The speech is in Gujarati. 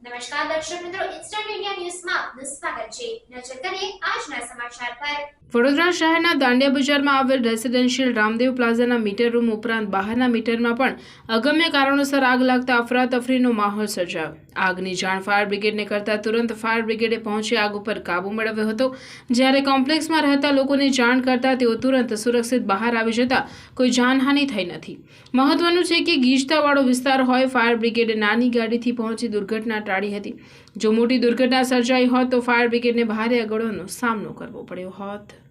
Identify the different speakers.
Speaker 1: નમસ્કાર દર્શક મિત્રો ઇન્સ્ટન્ટ ઇન્ડિયા ન્યૂઝમાં આપનું સ્વાગત છે. નજર કરીએ આજના સમાચાર પર.
Speaker 2: વડોદરા શહેરના દાંડિયા બજારમાં આવેલ રેસિડેન્શિયલ રામદેવ પ્લાઝાના મીટર રૂમ ઉપરાંત બહારના મીટરમાં પણ અગમ્ય કારણોસર આગ લાગતા અફરાતફરીનો માહોલ સર્જાયો. આગની જાણ ફાયર બ્રિગેડને કરતા તુરંત ફાયર બ્રિગેડે પહોંચી આગ ઉપર કાબૂ મેળવ્યો હતો. જ્યારે કોમ્પ્લેક્સમાં રહેતા લોકોને જાણ કરતા તેઓ તુરંત સુરક્ષિત બહાર આવી જતા કોઈ જાનહાનિ થઈ નથી. મહત્વનું છે કે ગીચતાવાળો વિસ્તાર હોય, ફાયર બ્રિગેડે નાની ગાડીથી પહોંચી દુર્ઘટના ટાળી હતી. જો મોટી દુર્ઘટના સર્જાઈ હોત તો ફાયર બ્રિગેડને ભારે અગવડોનો સામનો કરવો પડ્યો હોત.